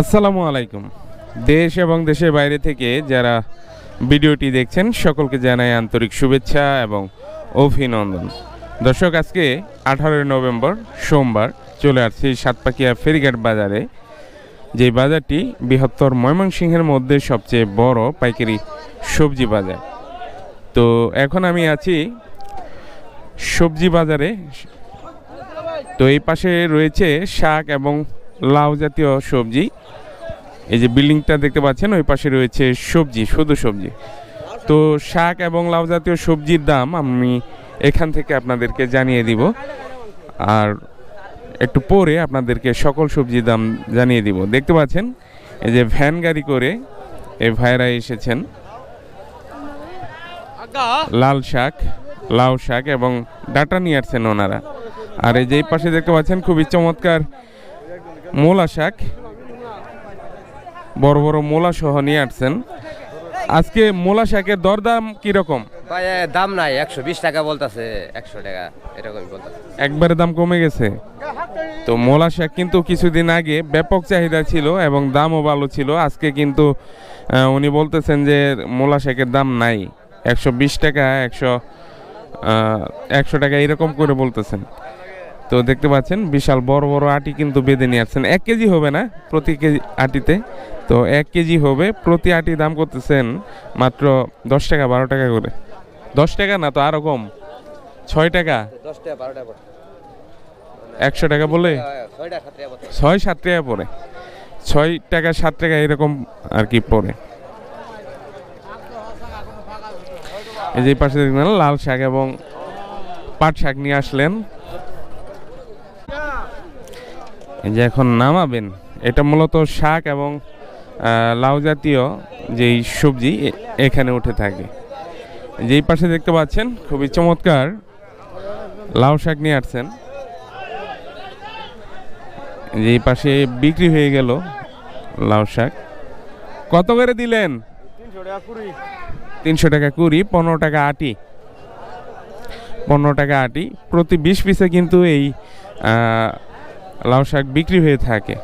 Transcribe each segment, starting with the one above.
আসসালামু আলাইকুম। দেশ এবং দেশের বাইরে থেকে যারা ভিডিওটি দেখছেন, সকলকে জানাই আন্তরিক শুভেচ্ছা এবং অভিনন্দন। দর্শক, আজকে আঠারোই নভেম্বর, সোমবার চলে আসছি সাতপাকিয়া ফেরিঘাট বাজারে। যে বাজারটি বৃহত্তর ময়মনসিংহের মধ্যে সবচেয়ে বড় পাইকারি সবজি বাজার। তো এখন আমি আছি সবজি বাজারে। তো এই পাশে রয়েছে শাক এবং লাউ জাতীয় সবজি। এই যে বিল্ডিংটা দেখতে পাচ্ছেন, ওই পাশে রয়েছে সবজি, শুধু সবজি। তো শাক এবং লাউ জাতীয় সবজির দাম আমি এখান থেকে আপনাদেরকে জানিয়ে দিব। আর একটু পরে আপনাদেরকে সকল সবজির দাম জানিয়ে দিব। দেখতে পাচ্ছেন, এই যে ভ্যান গাড়ি করে এই ভাইরা এসেছেন। লাল শাক, লাউ শাক এবং ডাটা নিয়ে আসছেন ওনারা। আর এই যে পাশে দেখতে পাচ্ছেন, খুবই চমৎকার মোলা শাক। বড় বড় মোলা সহ নিয়ে আসছেন। আজকে মোলা শাকের দরদাম কীরকম? ভাই দাম নাই একশো বিশ টাকা বলতেছে একশো টাকা এরকমই বলতেছে। একবারে দাম কমে গেছে। তো মোলা শাক কিন্তু কিছুদিন আগে ব্যাপক চাহিদা ছিল এবং দামও ভালো ছিল। আজকে কিন্তু উনি বলতেছেন যে মোলা শাকের দাম নাই। একশো বিশ টাকা একশো একশো টাকা এরকম করে বলতেছেন। তো দেখতে পাচ্ছেন বিশাল বড় বড় আটি কিন্তু বেঁধে নিয়ে আসছেন। এক কেজি হবে না প্রতি কেজি আটিতে? তো এক কেজি হবে প্রতি আটি দাম করতেছেন মাত্র দশ টাকা বারো টাকা করে। দশ টাকা না তো আরও কম? ছয় টাকা? দশ টাকা বারো টাকা একশো টাকা বলে? ছয় সাত টাকা পড়ে। ছয় টাকা সাত টাকা এরকম আর কি পড়ে। এই যে পাশে দেখবেন লাল শাক এবং পাট শাক নিয়ে আসলেন এই যে এখন নামাবেন, এটা মূলত শাক এবং লাউ জাতীয় যেই সবজি এখানে উঠে থাকে। যেই পাশে দেখতে পাচ্ছেন, খুবই চমৎকার লাউ শাক নিয়ে আসছেন। যেই পাশে বিক্রি হয়ে গেল লাউ শাক। কত করে দিলেন? তিনশো টাকা কুড়ি, পনেরো টাকা আটি। পনেরো টাকা আটি, প্রতি বিশ পিসে কিন্তু এই লাউ শাক বিক্রি হয়ে থাকে।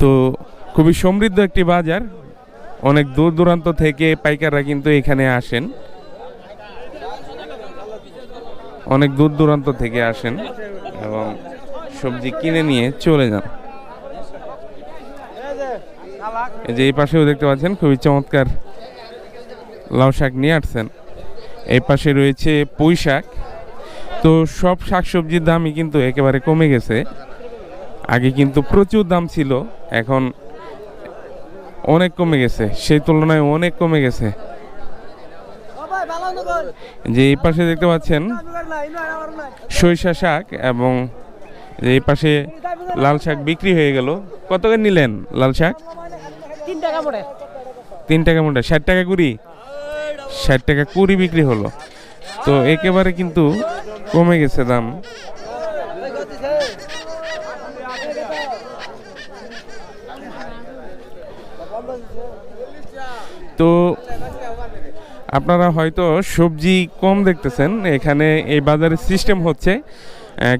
তো খুবই সমৃদ্ধ একটি বাজার। অনেক দূর দূরান্ত থেকে পাইকাররা কিন্তু এখানে আসেন। অনেক দূর দূরান্ত থেকে আসেন এবং সবজি কিনে নিয়ে চলে যান। এই যে এই পাশেও দেখতে পাচ্ছেন, খুবই চমৎকার লাউ শাক নিয়ে আসছেন। এই পাশে রয়েছে পুঁই শাক। তো সব শাক সবজির দামই কিন্তু একেবারে কমে গেছে। আগে কিন্তু প্রচুর দাম ছিল এখন অনেক কমে গেছে সেই তুলনায় অনেক কমে গেছে। যে এই পাশে দেখতে পাচ্ছেন সরিষা শাক এবং যে এই পাশে লাল শাক বিক্রি হয়ে গেল। কত করে নিলেন লাল শাক? তিন টাকা পড়ে তিন টাকা মোটা ষাট টাকা কুড়ি? ষাট টাকা কুড়ি বিক্রি হলো। তো একেবারে কিন্তু কমে গেছে দাম। তো আপনারা হয়তো সবজি কম দেখতেছেন। এখানে এই বাজারের সিস্টেম হচ্ছে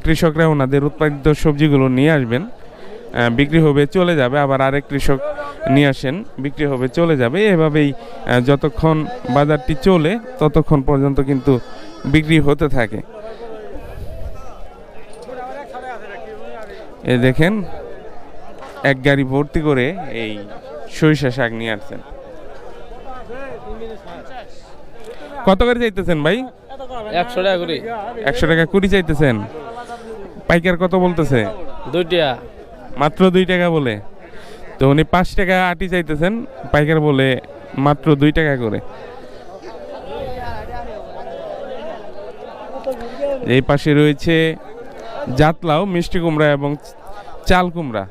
কৃষকরা ওনাদের উৎপাদিত সবজিগুলো নিয়ে আসবেন। বিক্রি হবে, চলে যাবে। আবার আরেক কৃষক নিয়ে আসেন, বিক্রি হবে, চলে যাবে। এভাবেই যতক্ষণ বাজারটি চলে, ততক্ষণ পর্যন্ত কিন্তু বিক্রি হতে থাকে। এ দেখেন এক গাড়ি ভর্তি করে এই সরিষা শাক নিয়ে আসছেন। কত করে চাইতেছেন ভাই? একশো টাকা করি। একশো টাকা কুড়ি চাইতেছেন। পাইকার কত বলতেছে? দুইটা মাত্র দুই টাকা বলে। তো উনি পাঁচ টাকা আটি চাইতেছেন পাইকার বলে মাত্র দুই টাকা করে। এই পাশে রয়েছে জাতলাও মিষ্টি কুমড়া এবং চাল কুমড়া।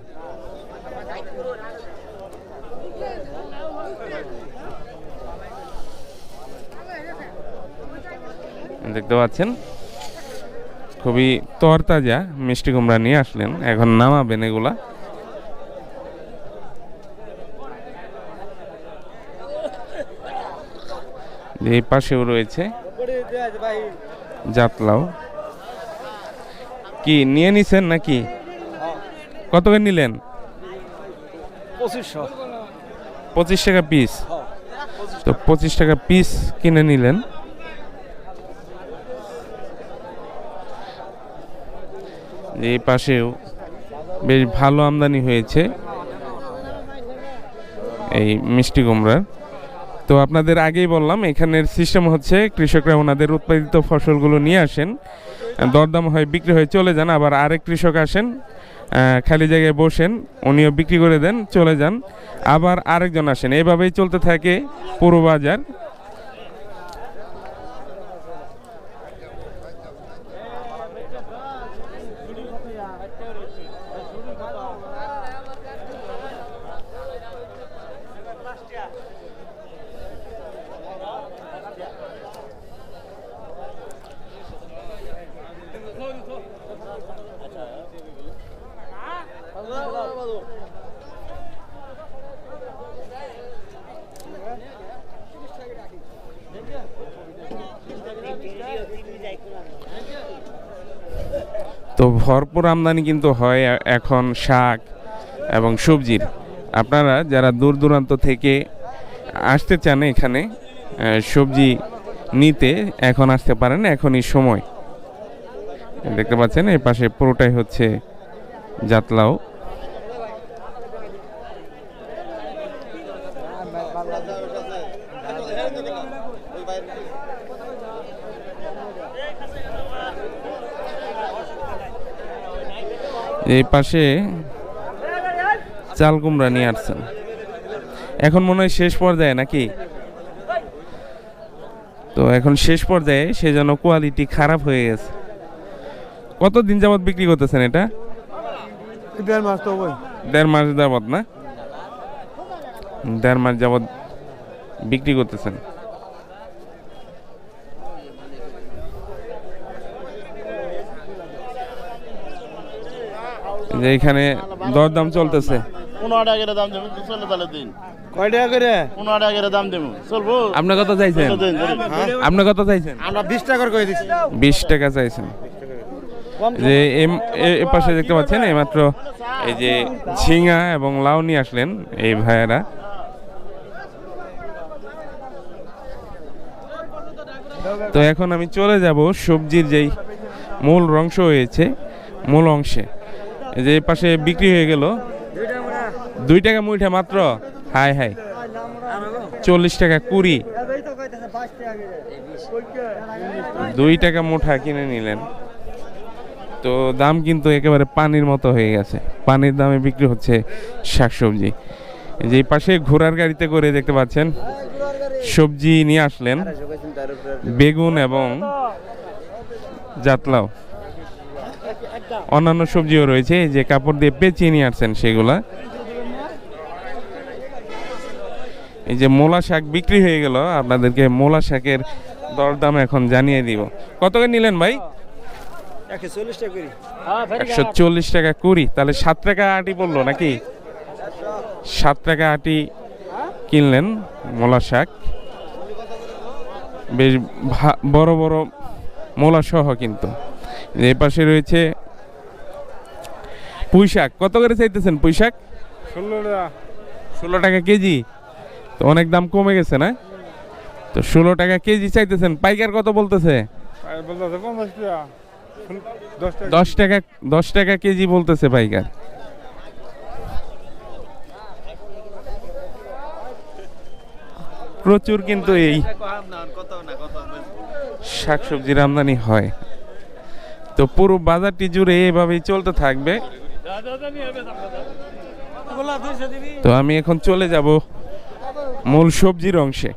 দেখতে পাচ্ছেন? খুবই তরতাজা মিষ্টি কুমড়া নিয়ে আসলেন। এখন নামাবেন এগুলা। এই পাশেও রয়েছে জাতলাও। কি নিয়ে নিছেন নাকি? কত করে নিলেন? পঁচিশশো। পঁচিশ টাকা পিস তো পঁচিশ টাকা পিস কিনে নিলেন। এই পাশেও বেশ ভালো আমদানি হয়েছে। এই মিষ্টি কুমড়ার। তো আপনাদের আগেই বললাম এখানের সিস্টেম হচ্ছে কৃষকরা ওনাদের উৎপাদিত ফসলগুলো নিয়ে আসেন। দরদাম হয়, বিক্রি হয়ে, চলে যান। আবার আরেক কৃষক আসেন খালি জায়গায় বসেন, উনিও বিক্রি করে দেন, চলে যান। আবার আরেকজন আসেন। এভাবেই চলতে থাকে পুরো বাজার। ভরপুর আমদানি কিন্তু হয় এখন শাক এবং সবজির। আপনারা যারা দূর দূরান্ত থেকে আসতে চান এখানে সবজি নিতে এখন আসতে পারেন, এখনই সময়। দেখতে পাচ্ছেন, এই পাশে পুরোটাই হচ্ছে জাতলাও। এই পাশে চাল কুমড়া নিয়ে আসছেন। এখন মনে হয় শেষ পর্যায়ে নাকি? তো এখন শেষ পর্যায়ে সেজন্য কোয়ালিটি খারাপ হয়ে গেছে। কতদিন যাবত বিক্রি করতেছেন এটা? দেড় মাস তো দেড় মাস যাবত না? দেড় মাস যাবত বিক্রি করতেছেন। যে এখানে দরদাম চলতেছে। পনেরো টাকা করে দাম দেবো চলে তাহলে দিন। কয় টাকা করে? পনেরো টাকা করে দাম দেবো। চলবো? আপনি কত চাইছেন? কত চাইছেন? আমরা বিশ টাকার করে দিচ্ছি বিশ টাকা চাইছেন। যে এম- এ- এ পাশে দেখতে পাচ্ছেন এইমাত্র এই যে ঝিঙা এবং লাউ নিয়ে আসলেন এই ভাইয়েরা। তো এখন আমি চলে যাব সবজির যেই মূল অংশ হয়েছে মূল অংশে। যে পাশে বিক্রি হয়ে গেল। দুই টাকা মুইঠা মাত্র? হাই হাই। চল্লিশ টাকা কুড়ি। দুই টাকা মুঠা কিনে নিলেন। তো দাম কিন্তু একেবারে পানির মতো হয়ে গেছে। পানির দামে বিক্রি হচ্ছে শাকসবজি। যে পাশে ঘোড়ার গাড়িতে করে দেখতে পাচ্ছেন, সবজি নিয়ে আসলেন। বেগুন এবং জাতলাও। অন্যান্য সবজিও রয়েছে এই যে কাপড় দিয়ে পেঁচিয়ে নিয়ে আসছেন সেগুলা। এই যে মোলা শাক বিক্রি হয়ে গেল আপনাদেরকে মোলা শাকের দরদাম এখন জানিয়ে দিব। কত করে নিলেন ভাই? একশো চল্লিশ টাকা কুড়ি। তাহলে সাত টাকা আটি পড়ল নাকি? সাত টাকা আটি কিনলেন মোলা শাক। বেশ বড় বড় মোলা সহ কিন্তু। এই পাশে রয়েছে পুঁই শাক কত করে চাইতেছেন পুঁই শাক ষোলো টাকা। ষোলো টাকা কেজি? তো অনেক দাম কমে গেছে না? তো ষোলো টাকা কেজি চাইতেছেন। পাইকার কত বলতেছে? দশ টাকা দশ টাকা কেজি বলতেছে পাইকার। প্রচুর কিন্তু এই শাকসবজির আমদানি হয়। তো পুরো বাজারটি জুড়ে এভাবেই চলতে থাকবে। তো আমি এখন চলে যাব মূল সবজির অংশে।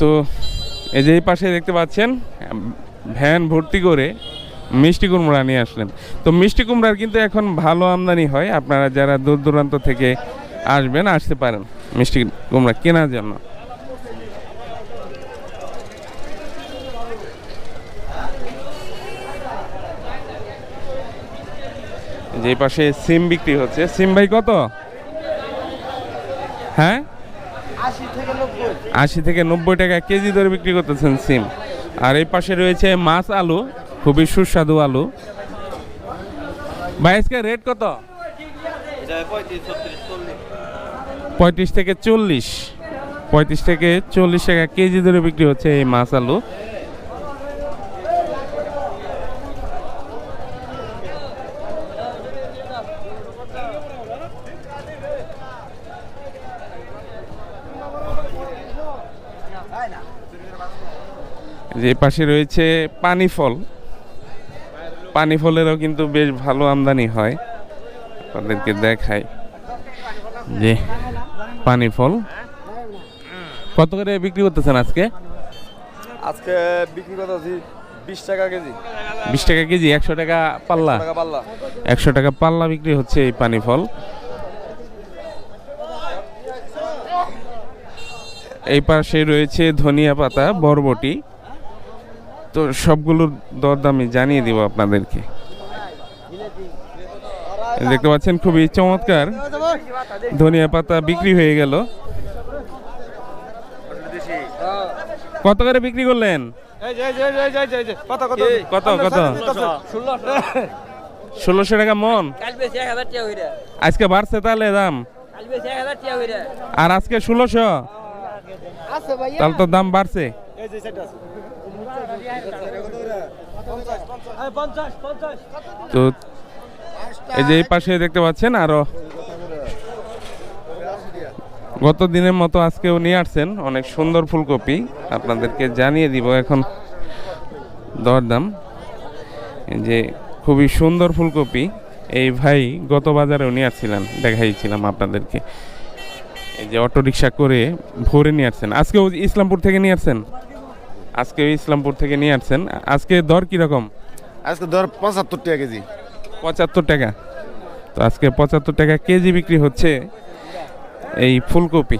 তো এই যে পাশে দেখতে পাচ্ছেন ভ্যান ভর্তি করে মিষ্টি কুমড়া নিয়ে আসলেন। তো মিষ্টি কুমড়ার কিন্তু এখন ভালো আমদানি হয়, আপনারা যারা দূর দূরান্ত থেকে আসবেন, আসতে পারেন মিষ্টি কুমড়া কেনার জন্য। যে পাশে সিম বিক্রি হচ্ছে। সিম ভাই কত? হ্যাঁ? আশি থেকে নব্বই টাকা কেজি ধরে বিক্রি করতেছেন সিম। আর এই পাশে রয়েছে মাছ আলু, খুবই সুস্বাদু আলু। ভাই রেট কত? পঁয়ত্রিশ থেকে চল্লিশ। পঁয়ত্রিশ থেকে চল্লিশ টাকা কেজি ধরে বিক্রি হচ্ছে এই মাছ আলু। যে পাশে রয়েছে পানি ফল পানি ফলেরও কিন্তু বেশ ভালো আমদানি হয়। আপনাদেরকে দেখাই। যে পানি ফল কত করে বিক্রি করতেছেন আজকে? আজকে বিক্রি করতে আছি বিশ টাকা কেজি। বিশ টাকা কেজি একশো টাকা পাল্লা। টাকা পাল্লা। একশো টাকা পাল্লা বিক্রি হচ্ছে এই পানি ফল এই পাশে রয়েছে ধনিয়া পাতা বরবটি। তো সবগুলোর দরদামি জানিয়ে দিব আপনাদেরকে। দেখতে পাচ্ছেন, খুবই চমৎকার। ধনিয়া পাতা বিক্রি হয়ে গেল। কত করে বিক্রি করলেন? কত কত? ষোলোশো টাকা মন। আজকে বাড়ছে তাহলে দাম? আর আজকে ষোলোশো? তাহলে তো দাম বাড়ছে। তো এই যে এই পাশে দেখতে পাচ্ছেন আরও গত দিনের মতো আজকেও নিয়ে আসছেন অনেক সুন্দর ফুলকপি। আপনাদেরকে জানিয়ে দিব এখন দরদাম। যে খুবই সুন্দর ফুলকপি। এই ভাই গত বাজারেও নিয়ে আসছিলেন, দেখাইছিলাম আপনাদেরকে। এই যে অটো রিক্সা করে ভোরে নিয়ে আসছেন। আজকেও ইসলামপুর থেকে নিয়ে আসছেন? আজকেও ইসলামপুর থেকে নিয়ে আসছেন। আজকে দর কীরকম? আজকে দর পঁচাত্তর টাকা কেজি। পঁচাত্তর টাকা। তো আজকে পঁচাত্তর টাকা কেজি বিক্রি হচ্ছে এই ফুলকপি।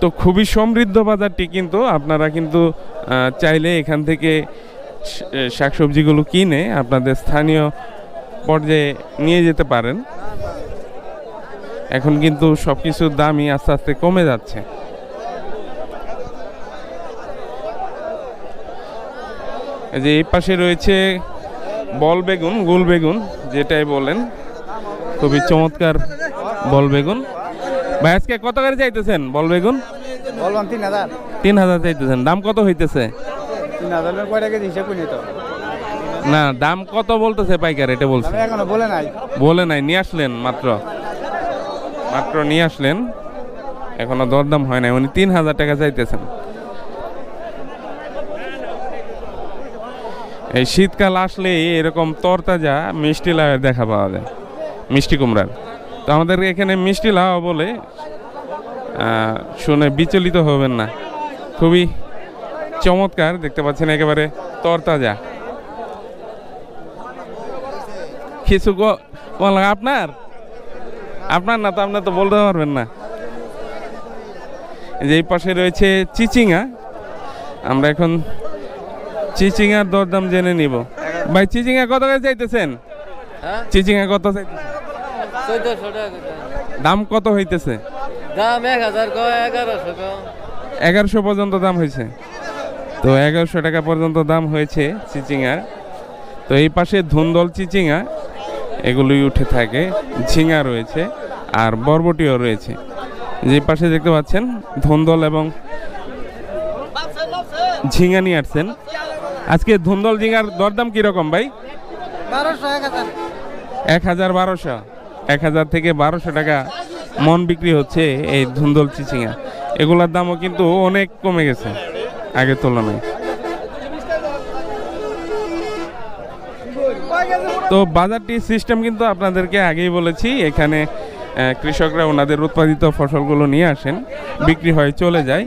তো খুবই সমৃদ্ধ বাজারটি কিন্তু আপনারা কিন্তু চাইলে এখান থেকে শাকসবজিগুলো কিনে আপনাদের স্থানীয় পর্যায়ে নিয়ে যেতে পারেন। এখন কিন্তু সব কিছুর দামই আস্তে আস্তে কমে যাচ্ছে। এই যে এই পাশে রয়েছে বল বেগুন গোল বেগুন যেটাই বলেন খুবই চমৎকার বল বেগুন। ভাই আজকে কত করে চাইতেছেন বল বেগুন? তিন হাজার। তিন হাজার চাইতেছেন। দাম কত হইতেছে? না দাম কত বলতেছে পাইকার এটা বলছে। এখনও বলে নাই। বলে নাই নিয়ে আসলেন মাত্র। মাত্র নিয়ে আসলেন। এখনও দরদাম হয় নাই, উনি তিন হাজার টাকা চাইতেছেন। এই শীতকাল আসলে এরকম তরতাজা মিষ্টি লাউয়ের দেখা পাওয়া যায়, মিষ্টি কুমড়ার। তো আমাদের এখানে মিষ্টি লাউ বলে শুনে বিচলিত হবেন না। খুবই চমৎকার, দেখতে পাচ্ছেন একেবারে তরতাজা। কিছু আপনার? আপনার না তো আপনি তো বলতে পারবেন না। যে এই পাশে রয়েছে চিচিঙ্গা। আমরা এখন চিচিঙ্গার দরদাম জেনে নিব। ভাই চিচিঙ্গা কত করে চাইতেছেন? হ্যাঁ? চিচিঙ্গা কত চাইতেছেন? দাম কত হইতেছে? দাম এক হাজার এগারোশো এগারোশো পর্যন্ত দাম হয়েছে। তো এগারোশো টাকা পর্যন্ত দাম হয়েছে চিচিঙ্গার। তো এই পাশে ধুন্দল চিচিঙ্গা। এগুলোই উঠে থাকে। ঝিঙা রয়েছে আর বরবটিও রয়েছে। যে পাশে দেখতে পাচ্ছেন ধুন্দল এবং ঝিঙা নিয়ে আসছেন। আজকে ধুন্দল ঝিঙার দরদাম কীরকম ভাই? এক হাজার বারোশো। এক হাজার থেকে বারোশো টাকা মন বিক্রি হচ্ছে এই ধুন্দল চিচিঙা। এগুলোর দামও কিন্তু অনেক কমে গেছে আগের তুলনায়। তো বাজারটির সিস্টেম কিন্তু আপনাদেরকে আগেই বলেছি, এখানে কৃষকরা ওনাদের উৎপাদিত ফসলগুলো নিয়ে আসেন, বিক্রি হয় চলে যায়।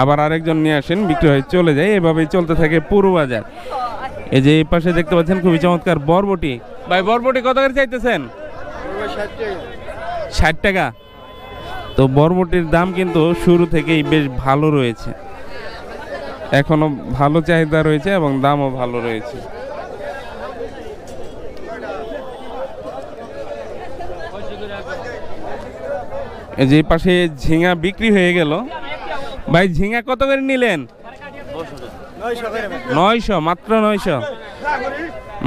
আবার আরেকজন নিয়ে আসেন, বিক্রি হয় চলে যায়, এভাবেই চলতে থাকে পুরো বাজার। এই যে এই পাশে দেখতে পাচ্ছেন খুবই চমৎকার বরবটি। ভাই, বরবটি কত করে চাইতেছেন? ষাট টাকা। তো বরবটির দাম কিন্তু শুরু থেকেই বেশ ভালো রয়েছে। এখনও ভালো চাহিদা রয়েছে এবং দামও ভালো রয়েছে। যে পাশে ঝিঙা বিক্রি হয়ে গেল। ভাই, ঝিঙা কত করে নিলেন? নয়শো, মাত্র নয়শো।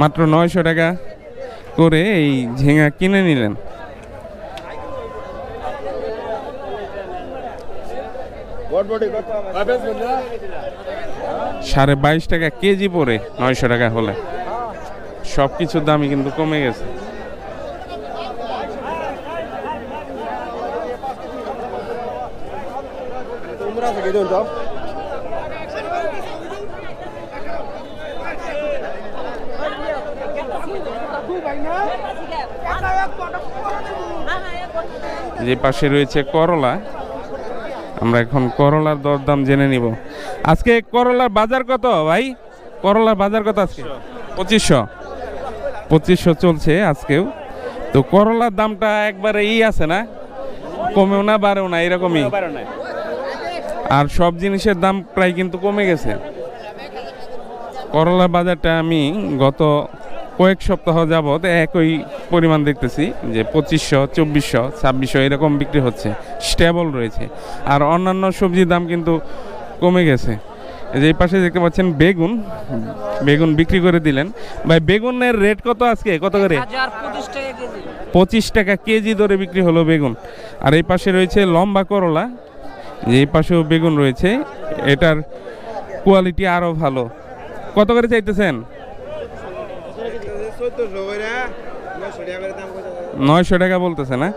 মাত্র নয়শো টাকা করে এই ঝিঙা কিনে নিলেন। সাড়ে বাইশ টাকা কেজি পরে নয়শো টাকা হলে। সব কিছুর দামই কিন্তু কমে গেছে। যে পাশে রয়েছে করলা আমরা এখন করলার দরদাম জেনে নিব। আজকে করলার বাজার কত ভাই? করলার বাজার কত আজকে? পঁচিশশো। পঁচিশশো চলছে আজকেও। তো করলার দামটা একবারে ই আছে না? কমেও না বাড়েও না এরকমই। আর সব জিনিসের দাম প্রায় কিন্তু কমে গেছে। করলা বাজারটা আমি গত কয়েক সপ্তাহ যাবৎ একই পরিমাণ দেখতেছি যে পঁচিশশো চব্বিশশো ছাব্বিশশো এরকম বিক্রি হচ্ছে স্টেবল রয়েছে। আর অন্যান্য সবজির দাম কিন্তু কমে গেছে। যে এই পাশে দেখতে পাচ্ছেন বেগুন বেগুন বিক্রি করে দিলেন। ভাই বেগুনের রেট কত আজকে? কত করে? পঁচিশ টাকা কেজি। পঁচিশ টাকা কেজি দরে বিক্রি হলো বেগুন। আর এই পাশে রয়েছে লম্বা করলা এই পাশেও বেগুন রয়েছে এটার কোয়ালিটি আরও ভালো। কত করে চাইতেছেন? নয়শো টাকা বলতেছে না